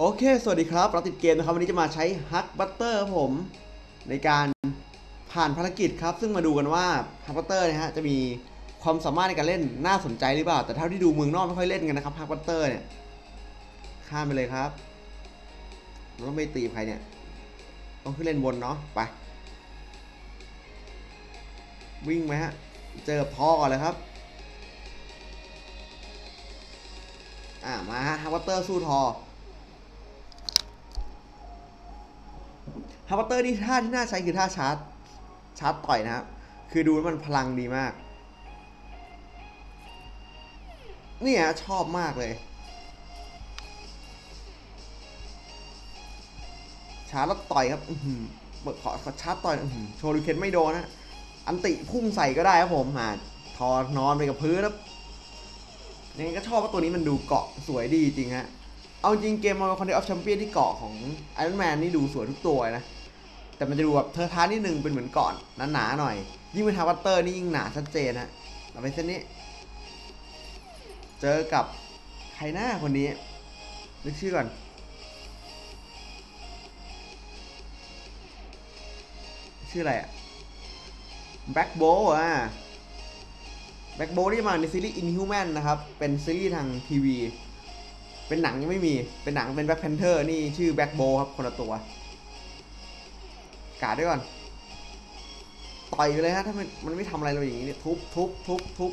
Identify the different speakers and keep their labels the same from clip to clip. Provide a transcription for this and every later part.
Speaker 1: โอเค สวัสดีครับเราติดเกมนะครับ วันนี้จะมาใช้ฮักบัตเตอร์ครับผม ในการผ่านภารกิจครับ ซึ่งมาดูกันว่าฮักบัตเตอร์นี่ยฮะจะมีความสามารถในการเล่นน่าสนใจหรือเปล่า แต่เท่าที่ดูเมืองนอกไม่ค่อยเล่นกันนะครับฮักบัตเตอร์เนี่ย ข้ามไปเลยครับเราต้องไปตีใครเนี่ย ต้องขึ้นเล่นบนเนาะ ไป วิ่งไหมฮะ เจอพ่อก่อนเลยครับ อ่ามาฮะฮักบัตเตอร์สู้ทอ ฮาร์บัตเตอร์นี่ท่าที่น่าใช้คือท่าชาร์จชาร์จต่อยนะครับคือดูแล้วมันพลังดีมาก เนี่ยชอบมากเลย ชาร์จแล้วต่อยครับเปิดขอขอชาร์จต่อยโชว์ดูเคนไม่โดนนะอันติพุ่งใส่ก็ได้ครับผมหาทอนอนไปกับพื้นแล้วยังไงก็ชอบว่าตัวนี้มันดูเกาะสวยดีจริงฮะ เอาจริงเกมมาคอนเทนต์ออฟแชมเปี้ยนที่เกาะของไอรอนแมนนี่ดูสวยทุกตัวนะ แต่มันจะดูแบบเทอท้านิดนึงเป็นเหมือนก่อนหนาๆหน่อย ยิ่งเป็นฮาวัตเตอร์นี่ยิ่งหนาชัดเจนฮะเราไปเส้นนี้ เจอกับใครหน้าคนนี้นึกชื่อก่อนชื่ออะไรอะแบ็กโบอะแบ็กโบที่มาในซีรีส์ Inhuman นะครับ เป็นซีรีส์ทางทีวี เป็นหนังยังไม่มี เป็นหนังเป็นแบ็คแพนเทอร์นี่ชื่อแบ็กโบครับคนละตัว กาดด้วยก่อน ต่อยไปเลยฮะถ้ามันมันไม่ทำอะไรเราอย่างนี้เนี่ยทุบทุบทุบทุบ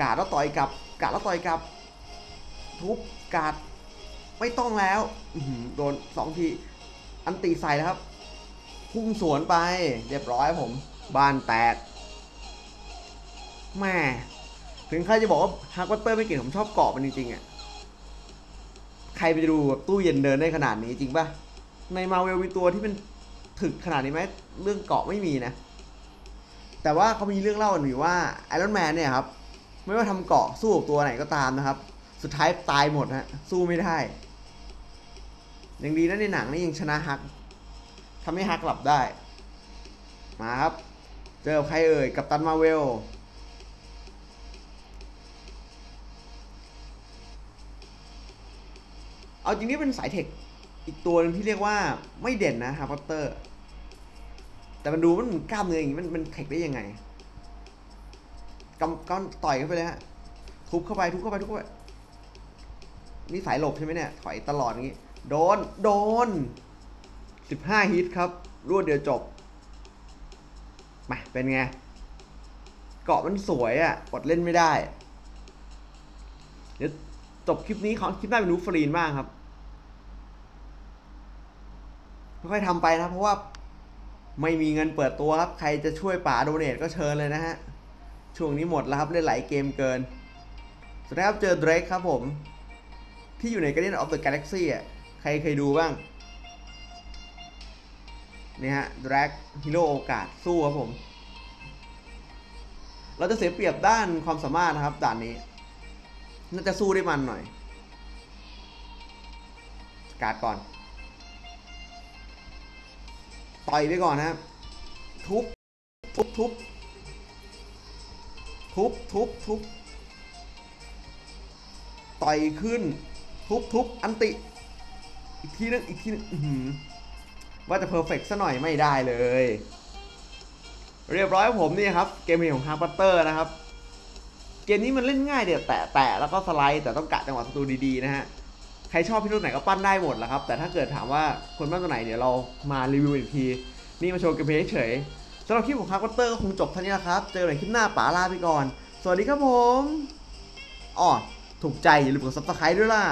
Speaker 1: กาดแล้วต่อยกลับ กาดแล้วต่อยกลับ ทุบกาดไม่ต้องแล้วอืโดนสองทีอันตีใส่แล้วครับ พุ่งสวนไป เรียบร้อยผม บ้านแตกแม่ ถึงใครจะบอกว่าฮักวัตเตอร์ไม่เก่งผมชอบเกาะมันจริงๆอะใครไปดูแบบตู้เย็นเดินได้ขนาดนี้จริงปะในมาเวลมีตัวที่เป็นถึกขนาดนี้ไหมเรื่องเกาะไม่มีนะ แต่ว่าเขามีเรื่องเล่ากันอยู่ว่าไอรอนแมนเนี่ยครับไม่ว่าทำเกาะสู้กับตัวไหนก็ตามนะครับ สุดท้ายตายหมดฮะสู้ไม่ได้ยังดีนะในหนังนี่ยังชนะฮักทำให้ฮักหลับได้ มาครับ เจอใครเอ่ย กับตันมาเวล เอาจริงนี่เป็นสายเทคอีกตัวหนึงที่เรียกว่าไม่เด่นนะฮาร์พัตเตอร์ แต่มันดูมันเหมือนกล้ามเนื้ออย่างนี้มันมันเทคได้ยังไงกำกำต่อยเข้าไปเลยฮะทุบเข้าไปทุบเข้าไปทุบเข้าไปนี่สายหลบใช่ไหมเนี่ยถอยตลอดอย่างนี้ โดนโดน 15ฮิตครับ รวดเดียวจบมาเป็นไง เกาะมันสวยอะ่ะกดเล่นไม่ได้เดี๋ยว จบคลิปนี้ขอคลิปหน้าเป็นนูฟรีนบ้างครับค่อยๆทำไปนะเพราะว่าไม่มีเงินเปิดตัวครับ ใครจะช่วยป๋าโดเนทก็เชิญเลยนะฮะ ช่วงนี้หมดแล้วครับเล่นหลายเกมเกิน สุดท้ายครับเจอเดรกครับผม ที่อยู่ใน Guardian of the Galaxy อะ ใครเคยดูบ้าง นี่ฮะดร a กฮีโร่โอกาสสู้ครับผม เราจะเสียเปรียบด้านความสามารถนะครับด่านนี้ น่าจะสู้ได้มันหน่อย การ์ดก่อน ต่อยไปก่อนนะครับ ทุบ ทุบ ทุบ ทุบ ทุบ ทุบ ต่อยขึ้น ทุบ ทุบ อันติ อีกทีนึง อีกทีนึงว่าจะเพอร์เฟกต์ซะหน่อยไม่ได้เลย เรียบร้อยผมนี่ครับ เกมเพลย์ของฮาร์ปัตเตอร์นะครับ เกมนี้มันเล่นง่ายเดี๋ยวแตะแตะแล้วก็สไลด์แต่ต้องกะจังหวะศัตรูดีๆนะฮะใครชอบพี่รุ่นไหนก็ปั้นได้หมดแหละครับ แต่ถ้าเกิดถามว่าคนปั้นตัวไหนเดี๋ยวเรามารีวิวอีกที นี่มาโชว์เกมเพลย์เฉยสำหรับคลิปของคาร์ปัตเตอร์ก็คงจบเท่านี้แล้วครับ เจอกันใหม่คลิปหน้าป๋าลาไปก่อน สวัสดีครับผมอ๋อถูกใจอย่าลืมกดซับสไครต์ด้วยล่ะ